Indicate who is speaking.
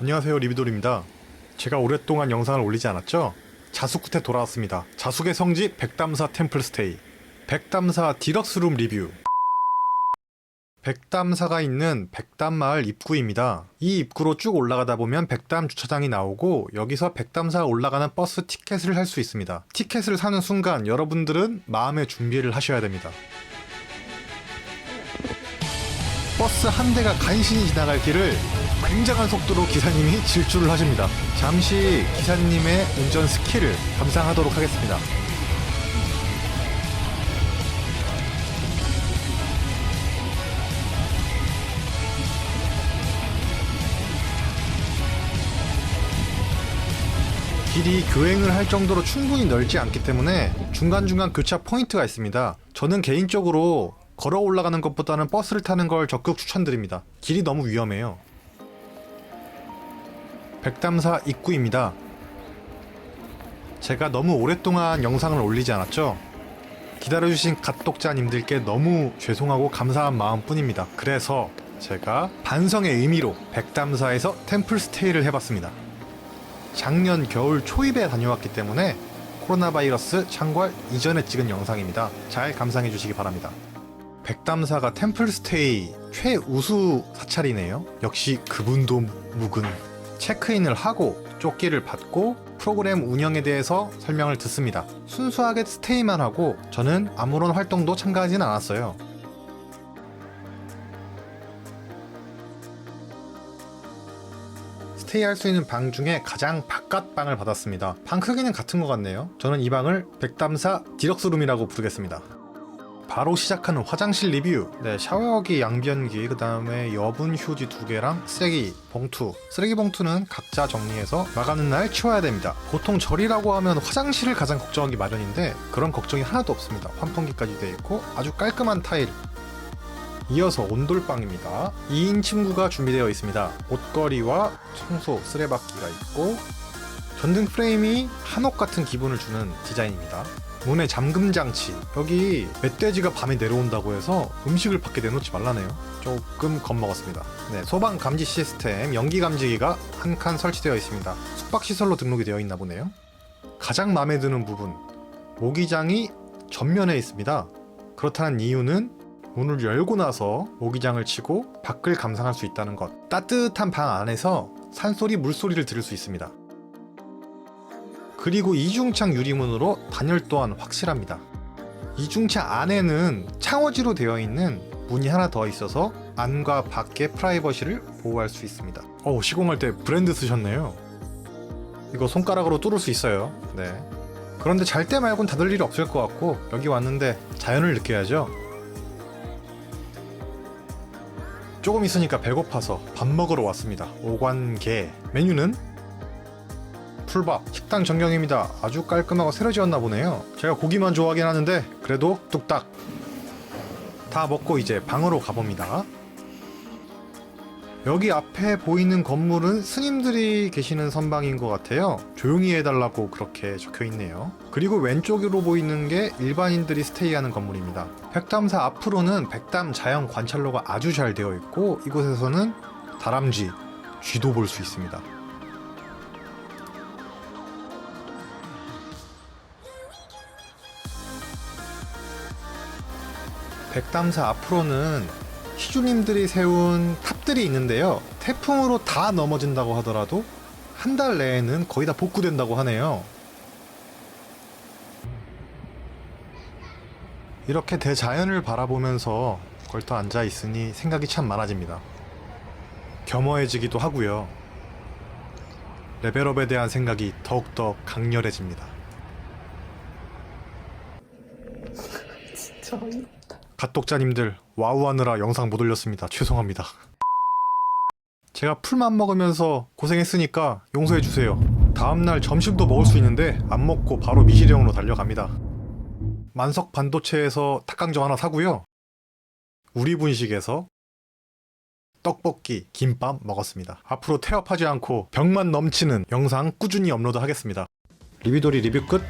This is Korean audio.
Speaker 1: 안녕하세요 리비돌입니다. 제가 오랫동안 영상을 올리지 않았죠? 자숙 끝에 돌아왔습니다. 자숙의 성지 백담사 템플스테이 백담사 디럭스룸 리뷰 백담사가 있는 백담마을 입구입니다. 이 입구로 쭉 올라가다 보면 백담 주차장이 나오고 여기서 백담사 올라가는 버스 티켓을 살 수 있습니다. 티켓을 사는 순간 여러분들은 마음의 준비를 하셔야 됩니다. 버스 한 대가 간신히 지나갈 길을 굉장한 속도로 기사님이 질주를 하십니다. 잠시 기사님의 운전 스킬을 감상하도록 하겠습니다. 길이 교행을 할 정도로 충분히 넓지 않기 때문에 중간중간 교차 포인트가 있습니다. 저는 개인적으로 걸어 올라가는 것보다는 버스를 타는 걸 적극 추천드립니다. 길이 너무 위험해요. 백담사 입구입니다. 제가 너무 오랫동안 영상을 올리지 않았죠? 기다려주신 갓독자님들께 너무 죄송하고 감사한 마음뿐입니다. 그래서 제가 반성의 의미로 백담사에서 템플 스테이를 해봤습니다. 작년 겨울 초입에 다녀왔기 때문에 코로나 바이러스 창궐 이전에 찍은 영상입니다. 잘 감상해 주시기 바랍니다. 백담사가 템플스테이 최우수 사찰이네요. 역시 그분도 묵은 체크인을 하고 쪽지를 받고 프로그램 운영에 대해서 설명을 듣습니다. 순수하게 스테이만 하고 저는 아무런 활동도 참가하진 않았어요. 스테이 할 수 있는 방 중에 가장 바깥 방을 받았습니다. 방 크기는 같은 것 같네요. 저는 이 방을 백담사 디럭스 룸이라고 부르겠습니다. 바로 시작하는 화장실 리뷰. 네, 샤워기, 양변기, 그 다음에 여분 휴지 두 개랑 쓰레기 봉투. 쓰레기 봉투는 각자 정리해서 나가는 날 치워야 됩니다. 보통 절이라고 하면 화장실을 가장 걱정하기 마련인데 그런 걱정이 하나도 없습니다. 환풍기까지 되어 있고 아주 깔끔한 타일. 이어서 온돌방입니다. 2인 침구가 준비되어 있습니다. 옷걸이와 청소, 쓰레받기가 있고 전등 프레임이 한옥 같은 기분을 주는 디자인입니다. 문에 잠금 장치. 여기 멧돼지가 밤에 내려온다고 해서 음식을 밖에 내놓지 말라네요. 조금 겁먹었습니다. 네, 소방 감지 시스템 연기 감지기가 한 칸 설치되어 있습니다. 숙박 시설로 등록이 되어 있나 보네요. 가장 마음에 드는 부분. 모기장이 전면에 있습니다. 그렇다는 이유는 문을 열고 나서 모기장을 치고 밖을 감상할 수 있다는 것. 따뜻한 방 안에서 산소리, 물소리를 들을 수 있습니다. 그리고 이중창 유리문으로 단열 또한 확실합니다. 이중창 안에는 창호지로 되어 있는 문이 하나 더 있어서 안과 밖의 프라이버시를 보호할 수 있습니다. 어 시공할 때 브랜드 쓰셨네요. 이거 손가락으로 뚫을 수 있어요. 네. 그런데 잘 때 말곤 닫을 일이 없을 것 같고 여기 왔는데 자연을 느껴야죠. 조금 있으니까 배고파서 밥 먹으러 왔습니다. 오관계 메뉴는 풀밥 식당 전경입니다. 아주 깔끔하고 새로 지었나 보네요. 제가 고기만 좋아하긴 하는데 그래도 뚝딱 다 먹고 이제 방으로 가봅니다. 여기 앞에 보이는 건물은 스님들이 계시는 선방인 것 같아요. 조용히 해달라고 그렇게 적혀 있네요. 그리고 왼쪽으로 보이는 게 일반인들이 스테이하는 건물입니다. 백담사 앞으로는 백담 자연 관찰로가 아주 잘 되어 있고 이곳에서는 다람쥐, 쥐도 볼 수 있습니다. 백담사 앞으로는 시주님들이 세운 탑들이 있는데요. 태풍으로 다 넘어진다고 하더라도 한 달 내에는 거의 다 복구된다고 하네요. 이렇게 대자연을 바라보면서 걸터 앉아 있으니 생각이 참 많아집니다. 겸허해지기도 하고요. 레벨업에 대한 생각이 더욱더 강렬해집니다.
Speaker 2: 진짜.
Speaker 1: 갓독자님들 와우 하느라 영상 못 올렸습니다. 죄송합니다. 제가 풀만 먹으면서 고생했으니까 용서해 주세요. 다음날 점심도 먹을 수 있는데 안 먹고 바로 미시령으로 달려갑니다. 만석 반도체에서 닭강정 하나 사고요. 우리 분식에서 떡볶이, 김밥 먹었습니다. 앞으로 태업하지 않고 병만 넘치는 영상 꾸준히 업로드 하겠습니다. 리비도리 리뷰 끝.